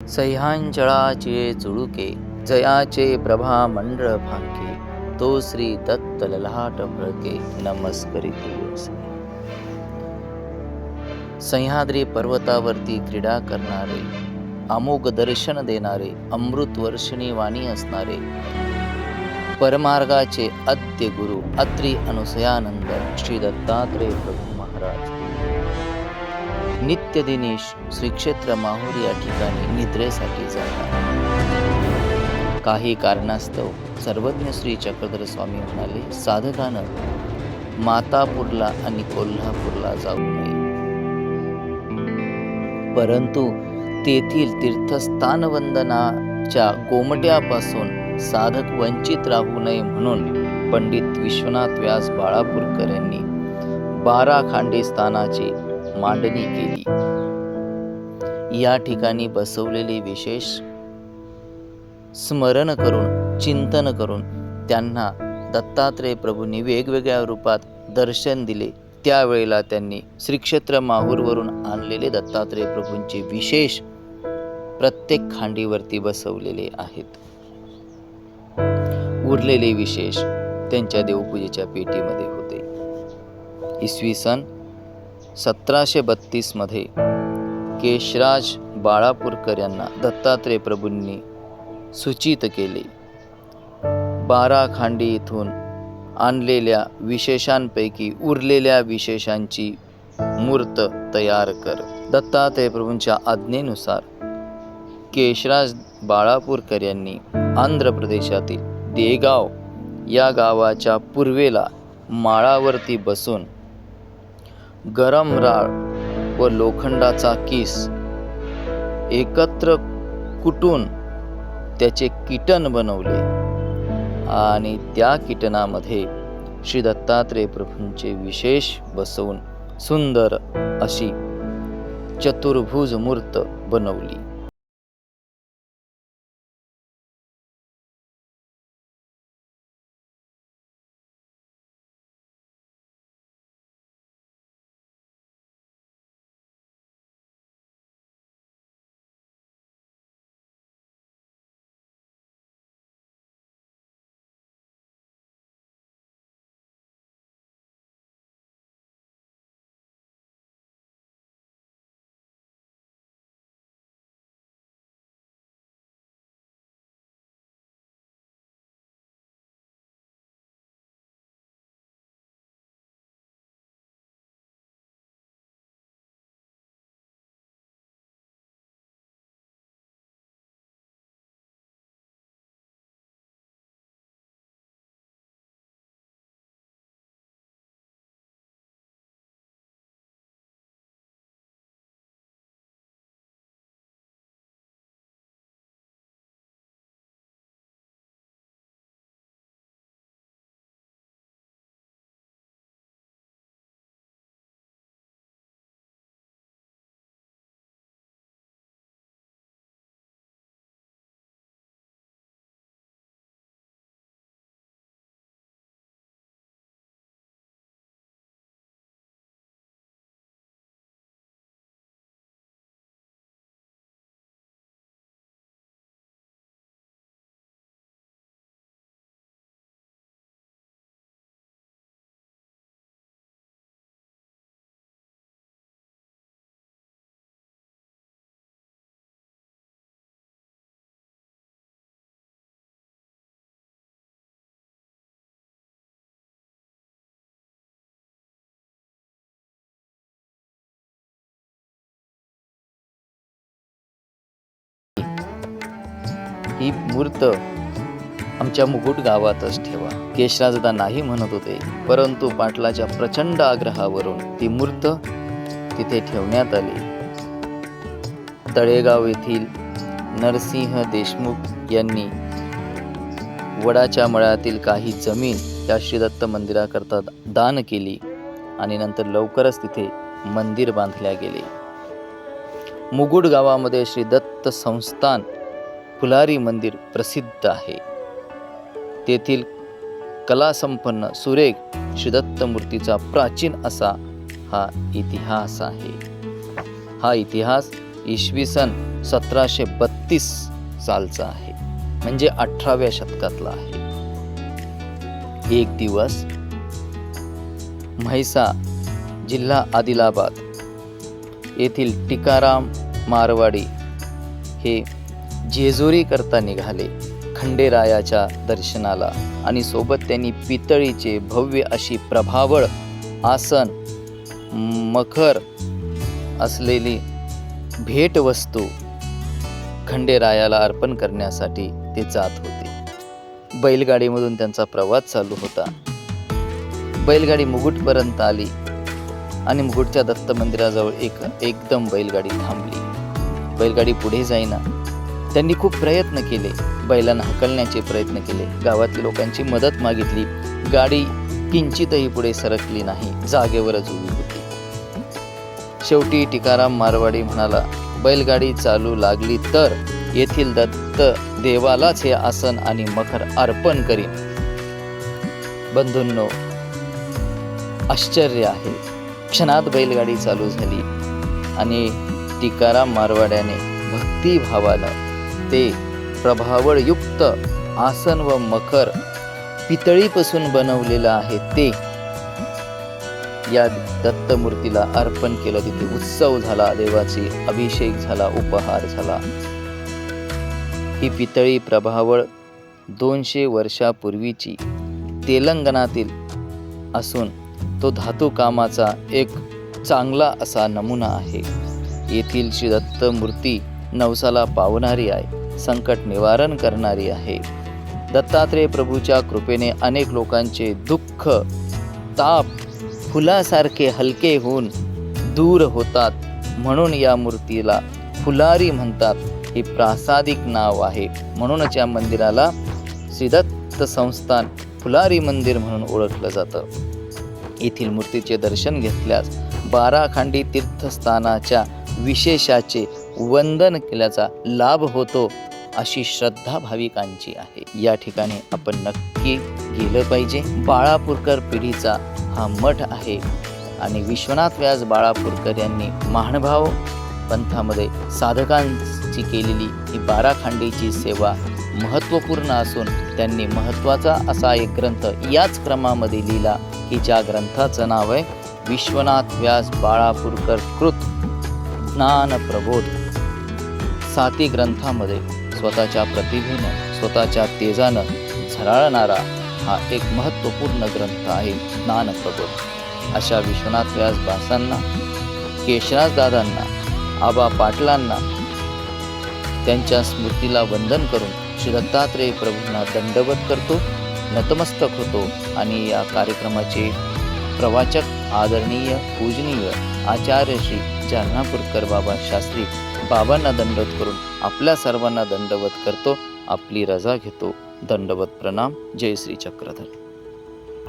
सह्यांचळाचे चुळुके जयाचे प्रभा मंडळ फांके तो श्री दत्त ललाट भळके नमस्करिते सह्याद्री पर्वतावरती क्रीडा करणारे अमोघ दर्शन देणारे अमृत वर्षिणी वाणी असणारे परमार्गाचे आद्य गुरु अत्री अनुसयानंद श्री दत्तात्रय प्रभू महाराज. नित्य दिनेश श्रीक्षेत्र माहूर या ठिकाणी निद्रेसाठी जातात. काही कारणास्तव सर्वज्ञ श्री चक्रधर स्वामी म्हणाले साधकानं मातापूरला आणि कोल्हापूरला जाऊ नये. परंतु तेथील तीर्थस्थान वंदनाच्या गोमट्यापासून साधक वंचित राहू नये म्हणून पंडित विश्वनाथ व्यास बाळापूरकर यांनी बारा खांडे स्थानाची मांडणी केली. या ठिकाणी बसवलेले विशेष स्मरण करून चिंतन करून त्यांना दत्तात्रय प्रभूंनी वेगवेगळ्या रूपात दर्शन दिले. त्यावेळेला त्यांनी श्रीक्षेत्र माहूरवरून आणलेले दत्तात्रय प्रभूंचे विशेष प्रत्येक खांडीवरती बसवलेले आहेत. उरलेले विशेष त्यांच्या देवपूजेच्या पेटीमध्ये होते. इसवी सन सतराशे बत्तीसमध्ये केशराज बाळापूरकर यांना दत्तात्रय प्रभूंनी सूचित केले. बारा खांडी इथून आणलेल्या विशेषांपैकी उरलेल्या विशेषांची मूर्त तयार कर. दत्तात्रय प्रभूंच्या आज्ञेनुसार केशराज बाळापूरकर यांनी आंध्र प्रदेशातील देगाव या गावाच्या पूर्वेला माळावरती बसून गरम राळ व लोखंडाचा किस एकत्र कुटून त्याचे कीटन बनवले. आणि त्या कीटनामध्ये श्री दत्तात्रय प्रभूंचे विशेष बसवून सुंदर अशी चतुर्भुज मूर्त बनवली. ही मूर्त आमच्या मुकुट गावातच ठेवा. केशराजदा नाही म्हणत होते परंतु पाटलाच्या प्रचंड आग्रहावरून ती मूर्त तिथे ठेवण्यात आली. तळेगाव येथील नरसिंह देशमुख यांनी वडाच्या मळ्यातील काही जमीन त्या श्रीदत्त मंदिराकरता दान केली आणि नंतर लवकरच तिथे मंदिर बांधल्या गेले. मुगुड गावामध्ये श्रीदत्त संस्थान फुलारी मंदिर प्रसिद्ध आहे. तेथील कलासंपन्न सुरेख श्रीदत्त मूर्तीचा प्राचीन असा हा इतिहास आहे. हा इतिहास इसवी सन सतराशे बत्तीस सालचा आहे. म्हणजे अठराव्या शतकातला आहे. एक दिवस म्हैसा जिल्हा आदिलाबाद येथील टिकाराम मारवाडी हे जेजुरी करता निघाले खंडेरायाच्या दर्शनाला आणि सोबत त्यांनी पितळीचे भव्य अशी प्रभावळ आसन मखर असलेली भेटवस्तू खंडेरायाला अर्पण करण्यासाठी ते जात होते. बैलगाडीमधून त्यांचा प्रवास चालू होता. बैलगाडी मुगुटपर्यंत आली आणि मुगुटच्या दत्त मंदिराजवळ एक एकदम बैलगाडी थांबली. बैलगाडी पुढे जाईना त्यांनी खूप प्रयत्न केले. बैलांना हकलण्याचे प्रयत्न केले. गावातील लोकांची मदत मागितली. गाडी किंचितही पुढे सरकली नाही. जागेवरच उभी होती. शेवटी टिकाराम मारवाडी म्हणाला बैलगाडी चालू लागली तर येथील दत्त देवालाच हे आसन आणि मखर अर्पण करीन. बंधूंनो आश्चर्य आहे. क्षणात बैलगाडी चालू झाली आणि टिकाराम मारवाड्याने भक्तिभावानं ते प्रभावळयुक्त आसन व मखर पितळीपासून बनवलेलं आहे ते. या दत्तमूर्तीला अर्पण केलं. तिथे उत्सव झाला. देवाची अभिषेक झाला. उपहार झाला. ही पितळी प्रभावळ दोनशे वर्षापूर्वीची तेलंगणातील असून तो धातुकामाचा एक चांगला असा नमुना आहे. येथील श्री दत्त मूर्ती नवसाला पावणारी आहे. संकट निवारण करणारी आहे. दत्तात्रेय प्रभूच्या कृपेने अनेक लोकांचे दुःख ताप फुलासारखे हलके होऊन दूर होतात म्हणून या मूर्तीला फुलारी म्हणतात. हे प्रासादिक नाव आहे. म्हणूनच या मंदिराला श्रीदत्त संस्थान फुलारी मंदिर म्हणून ओळखलं जातं. येथील मूर्तीचे दर्शन घेतल्यास बाराखांडी तीर्थस्थानाच्या विशेषाचे वंदन केल्याचा लाभ होतो. अशी श्रद्धा भाविकांची आहे. या ठिकाणी आपण नक्की गेलं पाहिजे. बाळापूरकर पिढीचा हा मठ आहे आणि विश्वनाथ व्यास बाळापूरकर यांनी महानुभाव पंथामध्ये साधकांची केलेली ही बाराखांडीची सेवा महत्त्वपूर्ण असून त्यांनी महत्त्वाचा असा एक ग्रंथ याच क्रमामध्ये लिहिला. की ज्या ग्रंथाचं नाव आहे विश्वनाथ व्यास बाळापूरकर कृत ज्ञान प्रबोध. साती ग्रंथामध्ये स्वतःच्या प्रतिभेनं स्वतःच्या तेजानं झराळणारा हा एक महत्त्वपूर्ण ग्रंथ आहे ज्ञानप्रबोध अशा विश्वनाथ व्यास बासांना केशराज दादांना आबा पाटलांना त्यांच्या स्मृतीला वंदन करून श्री दत्तात्रेय प्रभूंना दंडवत करतो नतमस्तक होतो आणि या कार्यक्रमाचे प्रवाचक आदरणीय पूजनीय आचार्य श्री जालनापूरकर बाबा शास्त्री बाबांना दंडवत करून आपल्या सर्वांना दंडवत करतो आपली रजा घेतो. दंडवत प्रणाम. जय श्री चक्रधर.